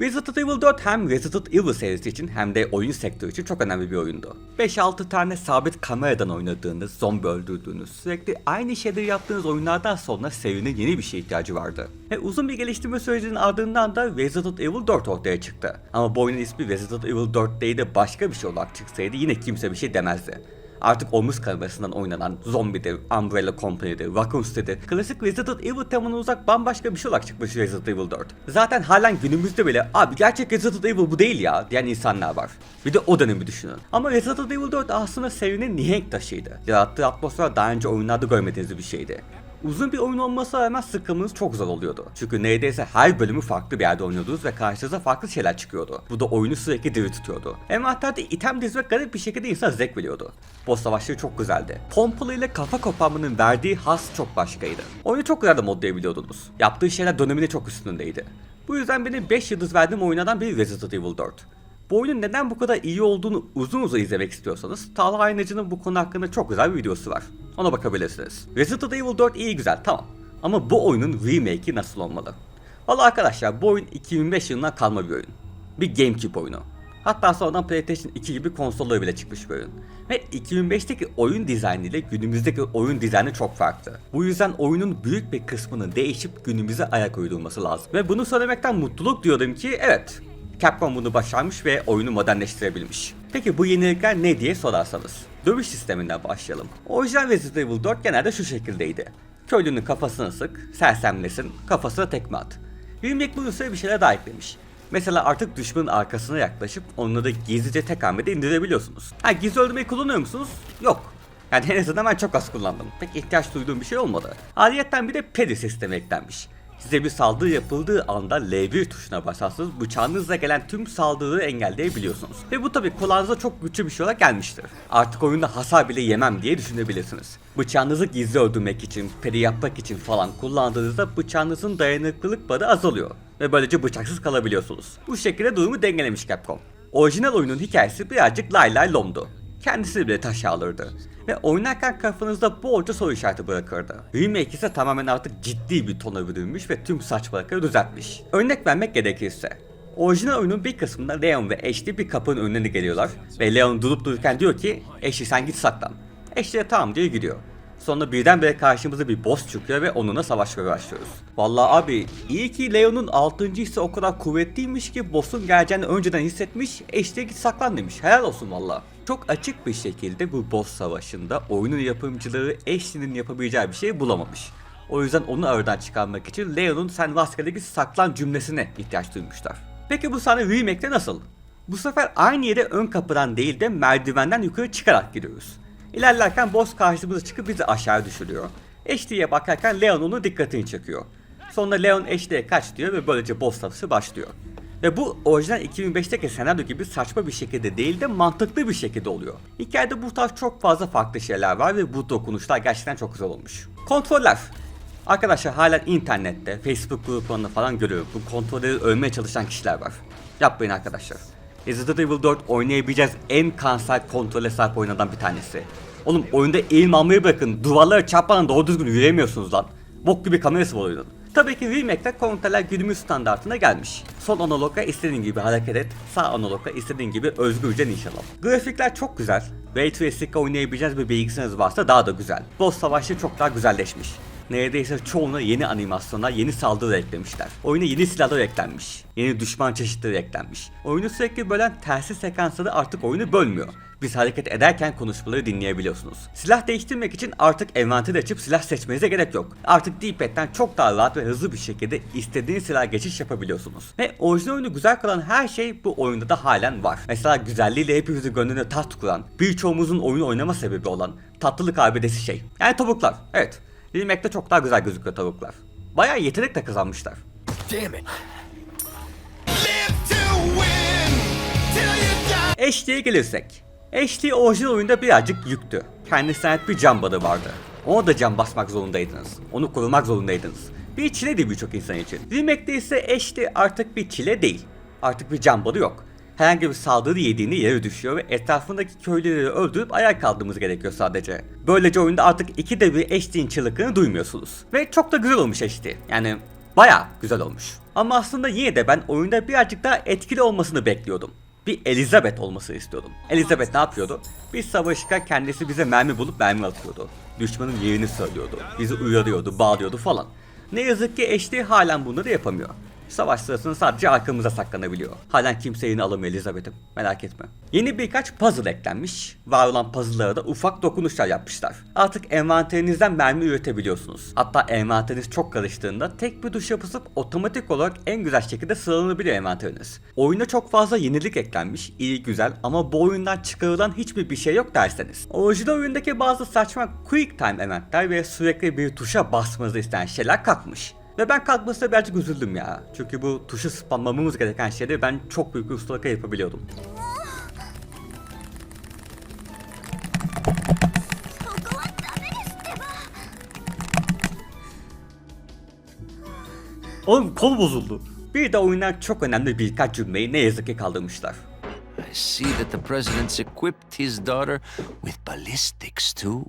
Resident Evil 4 hem Resident Evil serisi için hem de oyun sektörü için çok önemli bir oyundu. 5-6 tane sabit kameradan oynadığınız, zombi öldürdüğünüz, sürekli aynı şeyleri yaptığınız oyunlardan sonra serinin yeni bir şeye ihtiyacı vardı. Ve uzun bir geliştirme sürecinin ardından da Resident Evil 4 ortaya çıktı. Ama bu oyunun ismi Resident Evil 4 değil de başka bir şey olarak çıksaydı yine kimse bir şey demezdi. Artık omuz kamerasından oynanan Zombi'dir, Umbrella Company'dir, Raccoon City'dir, klasik Resident Evil temanı uzak bambaşka bir şey olarak çıkmış Resident Evil 4. Zaten halen günümüzde bile abi gerçek Resident Evil bu değil ya diyen insanlar var. Bir de o dönemi düşünün. Ama Resident Evil 4 aslında serinin nihenk taşıydı. Yarattığı atmosfer daha önce oyunlarda görmediğiniz bir şeydi. Uzun bir oyun olmasına rağmen sıkılmanız çok zor oluyordu. Çünkü neredeyse her bölümü farklı bir yerde oynuyordunuz ve karşınıza farklı şeyler çıkıyordu. Bu da oyunu sürekli diri tutuyordu. Envanterde item dizmek garip bir şekilde insana zevk veriyordu. Boss savaşları çok güzeldi. Pompalı ile kafa koparmanın verdiği has çok başkaydı. Oyunu çok güzel de modlayabiliyordunuz. Yaptığı şeyler döneminde çok üstündeydi. Bu yüzden benim 5 yıldız verdiğim oyunlardan biri Resident Evil 4. Bu oyunun neden bu kadar iyi olduğunu uzun uzun izlemek istiyorsanız Talha Aynacı'nın bu konu hakkında çok güzel bir videosu var. Ona bakabilirsiniz. Resident Evil 4 iyi güzel tamam. Ama bu oyunun remake'i nasıl olmalı? Valla arkadaşlar bu oyun 2005 yılından kalma bir oyun. Bir Gamecube oyunu. Hatta sonradan PlayStation 2 gibi konsolları bile çıkmış bir oyun. Ve 2005'teki oyun dizaynı ile günümüzdeki oyun dizaynı çok farklı. Bu yüzden oyunun büyük bir kısmının değişip günümüze ayak uydurması lazım. Ve bunu söylemekten mutluluk diyordum ki evet Capcom bunu başarmış ve oyunu modernleştirebilmiş. Peki bu yenilikler ne diye sorarsanız. Dövüş sisteminden başlayalım. Orijinal Resident Evil 4 genelde şu şekildeydi. Köylünün kafasını sık, sersemlesin, kafasına tekme at. Remake bu üstüne bir şeyler daha eklemiş. Mesela artık düşmanın arkasına yaklaşıp onları gizlice tek hamlede indirebiliyorsunuz. Ha gizli öldürmeyi kullanıyor musunuz? Yok. Yani en azından ben çok az kullandım. Pek ihtiyaç duyduğum bir şey olmadı. Ayrıyeten bir de pedi sistemi eklenmiş. Size bir saldırı yapıldığı anda L1 tuşuna basarsanız bıçağınızla gelen tüm saldırıları engelleyebiliyorsunuz. Ve bu tabi kulağınıza çok güçlü bir şey olarak gelmiştir. Artık oyunda hasar bile yemem diye düşünebilirsiniz. Bıçağınızı gizli öldürmek için, peri yapmak için falan kullandığınızda bıçağınızın dayanıklılık barı azalıyor. Ve böylece bıçaksız kalabiliyorsunuz. Bu şekilde durumu dengelemiş Capcom. Orijinal oyunun hikayesi birazcık lay lay lomdu. Kendisi bile taş alırdı. Ve oynarken kafanızda bolca soru işareti bırakırdı. Remake ise tamamen artık ciddi bir tona bürünmüş ve tüm saçmalıkları düzeltmiş. Örnek vermek gerekirse. Orijinal oyunun bir kısmında Leon ve Ashley bir kapının önüne geliyorlar ve Leon durup dururken diyor ki Ashley sen git saklan. Ashley tamam diye gidiyor. Sonra birdenbire karşımıza bir boss çıkıyor ve onunla savaşmaya başlıyoruz. Vallahi abi iyi ki Leon'un 6. hissi o kadar kuvvetliymiş ki boss'un geleceğini önceden hissetmiş, Ashley'e git saklan demiş. Helal olsun valla. Çok açık bir şekilde bu boss savaşında oyunun yapımcıları Ashley'nin yapabileceği bir şey bulamamış. O yüzden onu aradan çıkarmak için Leon'un sen rastgele git saklan cümlesine ihtiyaç duymuşlar. Peki bu sahne remake'te nasıl? Bu sefer aynı yere ön kapıdan değil de merdivenden yukarı çıkarak gidiyoruz. İlerlerken boss karşımıza çıkıp bizi aşağı düşürüyor. Ashley'e bakarken Leon onun dikkatini çekiyor. Sonra Leon Ashley'e kaç diyor ve böylece boss savaşı başlıyor. Ve bu orijinal 2005'teki senaryo gibi saçma bir şekilde değil de mantıklı bir şekilde oluyor. Hikayede bu tarz çok fazla farklı şeyler var ve bu dokunuşlar gerçekten çok güzel olmuş. Kontroller. Arkadaşlar halen internette, Facebook gruplarında falan görüyorum. Bu kontrolleri ölmeye çalışan kişiler var. Yapmayın arkadaşlar. Resident Evil 4 oynayabileceğiz en kanser kontrole sahip oyunlardan bir tanesi. Oğlum oyunda eğim almayı bırakın. Duvarlara çarpmadan doğru düzgün yürüyemiyorsunuz lan. Bok gibi kamerası var oyunun. Tabii ki remake'de kontroller günümüz standartına gelmiş. Sol analoga istediğin gibi hareket et, sağ analoga istediğin gibi özgürce nişan al. Grafikler çok güzel. Ray Tracing'le oynayabileceğiniz bir bilgisayarınız varsa daha da güzel. Boss savaşı çok daha güzelleşmiş. Neredeyse çoğuna yeni animasyonlar, yeni saldırı eklemişler. Oyuna yeni silahlar eklenmiş. Yeni düşman çeşitleri eklenmiş. Oyunu sürekli bölen tersi sekansları artık oyunu bölmüyor. Biz hareket ederken konuşmaları dinleyebiliyorsunuz. Silah değiştirmek için artık envanter açıp silah seçmenize gerek yok. Artık D-pad'den çok daha rahat ve hızlı bir şekilde istediğiniz silah geçiş yapabiliyorsunuz. Ve orijinal oyunu güzel kılan her şey bu oyunda da halen var. Mesela güzelliğiyle hepimizin gönlüne taht kuran, birçoğumuzun oyun oynama sebebi olan tatlılık abidesi şey. Yani tavuklar. Evet. Remake'de çok daha güzel gözüküyor tavuklar. Bayağı yetenek de kazanmışlar. Ashley'e gelirsek. Ashley orijinal oyunda birazcık yüktü. Kendisine ait bir cam badı vardı. Ona da cam basmak zorundaydınız. Onu korumak zorundaydınız. Bir çileydi birçok insan için. Remake'de ise Ashley artık bir çile değil. Artık bir cam badı yok. Herhangi bir saldırı yediğini yere düşüyor ve etrafındaki köylüleri öldürüp ayağa kaldırmanız gerekiyor sadece. Böylece oyunda artık ikide bir Ashley'in çığlıklarını duymuyorsunuz. Ve çok da güzel olmuş Ashley. Yani Baya güzel olmuş. Ama aslında yine de ben oyunda birazcık daha etkili olmasını bekliyordum. Bir Elizabeth olmasını istiyordum. Elizabeth ne yapıyordu? Biz savaşırken kendisi bize mermi bulup mermi atıyordu. Düşmanın yerini söylüyordu. Bizi uyarıyordu, bağlıyordu falan. Ne yazık ki HD halen bunları yapamıyor. Savaş sırasında sadece arkamıza saklanabiliyor. Halen kimse yeni alamıyor Elizabeth'im. Merak etme. Yeni birkaç puzzle eklenmiş. Var olan puzzle'lara da ufak dokunuşlar yapmışlar. Artık envanterinizden mermi üretebiliyorsunuz. Hatta envanteriniz çok karıştığında tek bir tuşa basıp otomatik olarak en güzel şekilde sıralanabiliyor envanteriniz. Oyuna çok fazla yenilik eklenmiş. iyi güzel ama bu oyundan çıkarılan hiçbir bir şey yok derseniz. Orijinal oyundaki bazı saçma quick time eventler ve sürekli bir tuşa basmanızı isteyen şeyler kalkmış. Ve ben kalkmasına birazcık üzüldüm ya. Çünkü bu tuşu spamlamamız gereken şeyleri ben çok büyük bir ustalıkla yapabiliyordum. Oğlum kol bozuldu. Bir de oyundan çok önemli birkaç cümleyi ne yazık ki kaldırmışlar. I see that the president's equipped his daughter with ballistics too.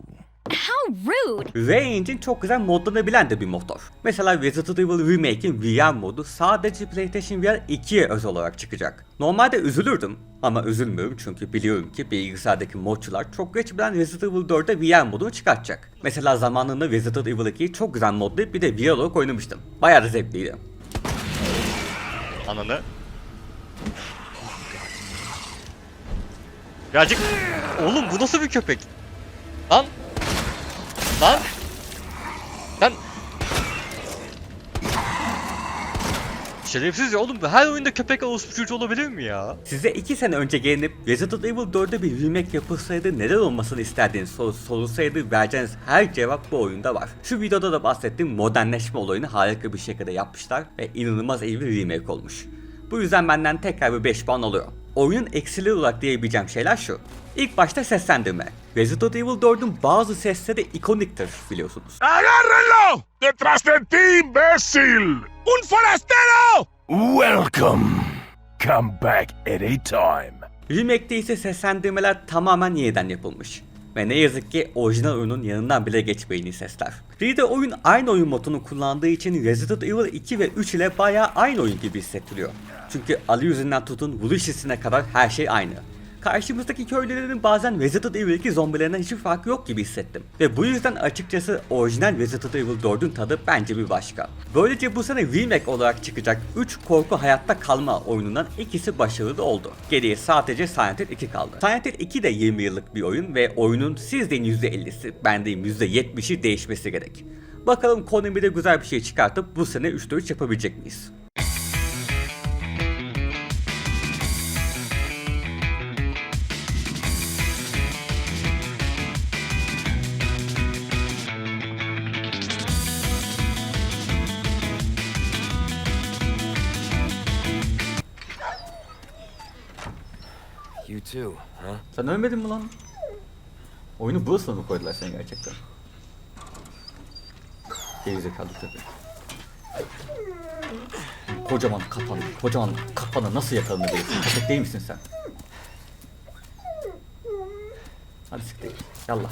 How rude! Range'in çok güzel modlanabilen de bir motor. Mesela Resident Evil Remake'in VR modu sadece PlayStation VR 2'ye özel olarak çıkacak. Normalde üzülürdüm ama üzülmüyorum çünkü biliyorum ki bilgisayardaki modçular çok geçmeden Resident Evil 4'e VR modunu çıkartacak. Mesela zamanında Resident Evil 2'yi çok güzel modlayıp bir de VR olarak oynamıştım. Bayağı da zevkliydi. Ananı. Birazcık... Oğlum bu nasıl bir köpek? Lan! Lan! Sen... Şerefsiz ya oğlum her oyunda köpek orospu çocuğu olabilir mi ya? Size 2 sene önce gelinip Resident Evil 4'e bir remake yapılsaydı neden olmasını istediğiniz soru sorulsaydı vereceğiniz her cevap bu oyunda var. Şu videoda da bahsettiğim modernleşme olayını harika bir şekilde yapmışlar ve inanılmaz iyi bir remake olmuş. Bu yüzden benden tekrar bir 5 puan oluyor. Oyunun eksileri olarak diyebileceğim şeyler şu. İlk başta seslendirme. Resident Evil 4'ün bazı sesleri ikoniktir biliyorsunuz. ¡Agárrenlo! ¡Detrás de ti, imbécil! ¡Un forastero! Welcome. Come back anytime. Remake'de ise seslendirmeler tamamen yeniden yapılmış. Ve ne yazık ki orijinal oyunun yanından bile geçmeyeni sesler. Bir de oyun aynı oyun modunu kullandığı için Resident Evil 2 ve 3 ile bayağı aynı oyun gibi hissettiriyor. Çünkü Ali yüzünden tutun vuruş hissine kadar her şey aynı. Karşımızdaki köylülerin bazen Resident Evil 2 zombilerinden hiçbir farkı yok gibi hissettim. Ve bu yüzden açıkçası orijinal Resident Evil 4'ün tadı bence bir başka. Böylece bu sene remake olarak çıkacak 3 korku hayatta kalma oyunundan ikisi başarılı oldu. Geriye sadece Silent Hill 2 kaldı. Silent Hill 2 de 20 yıllık bir oyun ve oyunun sizden %50'si bendeyim %70'i değişmesi gerek. Bakalım Konami de güzel bir şey çıkartıp bu sene 3'te 3 yapabilecek miyiz? You too, huh? Sen ölmedin mi lan? Oyunu burasına mı koydular seni gerçekten? Gerizekalı köpek. Kocaman kafanı, kocaman kafanı nasıl yakalanabilirsin? Köpek değil misin sen? Hadi siktir. Yallah.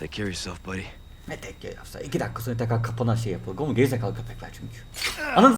Take care of yourself, buddy. Ne tek ya yapsa? İki dakika sonra tekrar kapana şey yapılır. Oğlum gerizekalı köpekler çünkü. Anladın